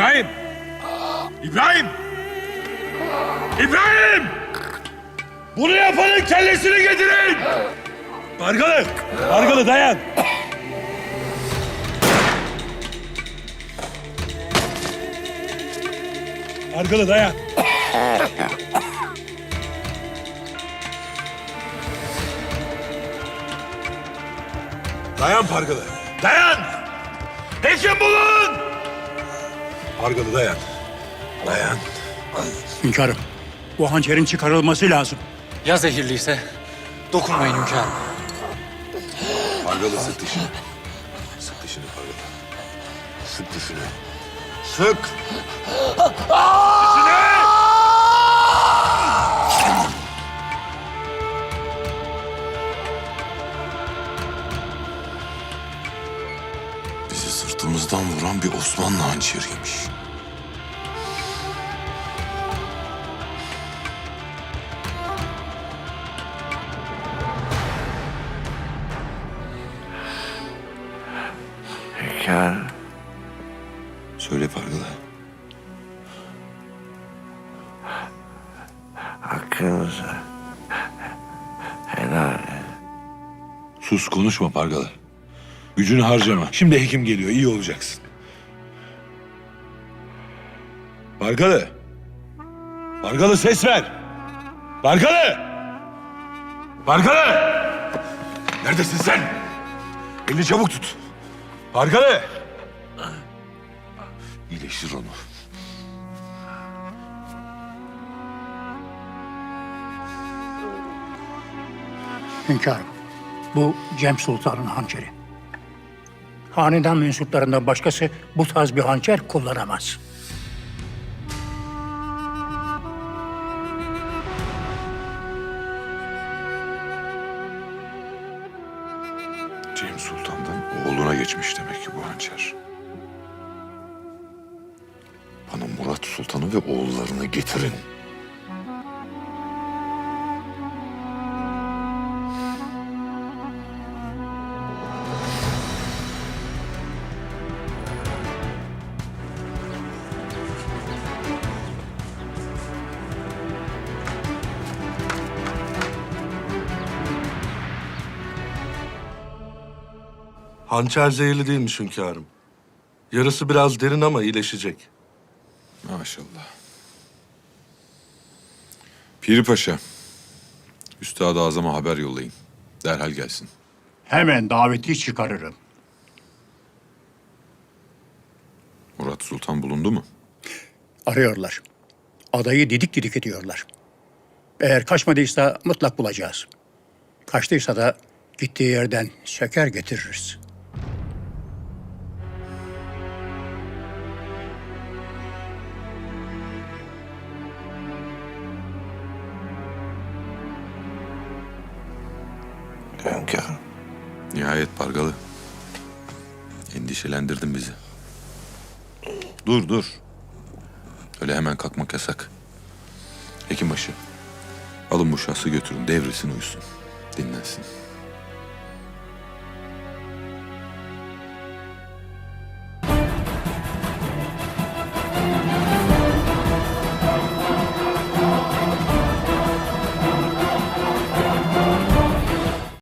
İbrahim! İbrahim! İbrahim! Bunu yapanın kellesini getirin! Bargalı! Bargalı dayan! Bargalı dayan! Dayan Pargalı! Dayan! Hekim bulun! Pargalı dayan. Dayan. Hünkârım, bu hançerin çıkarılması lazım. Ya zehirliyse? Dokunmayın hünkârım. Pargalı sık dişini. Sık dişini Pargalı. Sık dişini. Sık! Bizi sırtımızdan vuran bir Osmanlı hançeriymiş. Hünkâr, Söyle Pargalı. hakkınızı helal. Sus konuşma Pargalı. Gücünü harcama. Şimdi hekim geliyor. iyi olacaksın. Pargalı. Pargalı ses ver. Pargalı. Pargalı. Neredesin sen? Elini çabuk tut. Pargalı. İyileştir onu. Hünkârım, bu Cem Sultan'ın hançeri. Hanedan mensuplarından başkası bu tarz bir hançer kullanamaz. Cem Sultan'dan oğluna geçmiş demek ki bu hançer. Bana Murat Sultan'ı ve oğullarını getirin. Hançer zehirli değilmiş hünkârım. Yarısı biraz derin ama iyileşecek. Maşallah. Piri Paşa, Üstad-ı Azam'a haber yollayın. Derhal gelsin. Hemen daveti çıkarırım. Murat Sultan bulundu mu? Arıyorlar. Adayı didik didik ediyorlar. Eğer kaçmadıysa mutlak bulacağız. Kaçtıysa da gittiği yerden söker getiririz. Hünkârım, Nihayet Pargalı. Endişelendirdin bizi. Dur dur. Öyle hemen kalkmak yasak. Hekimbaşı. Alın bu şahsı götürün. Devrilsin uyusun. Dinlensin.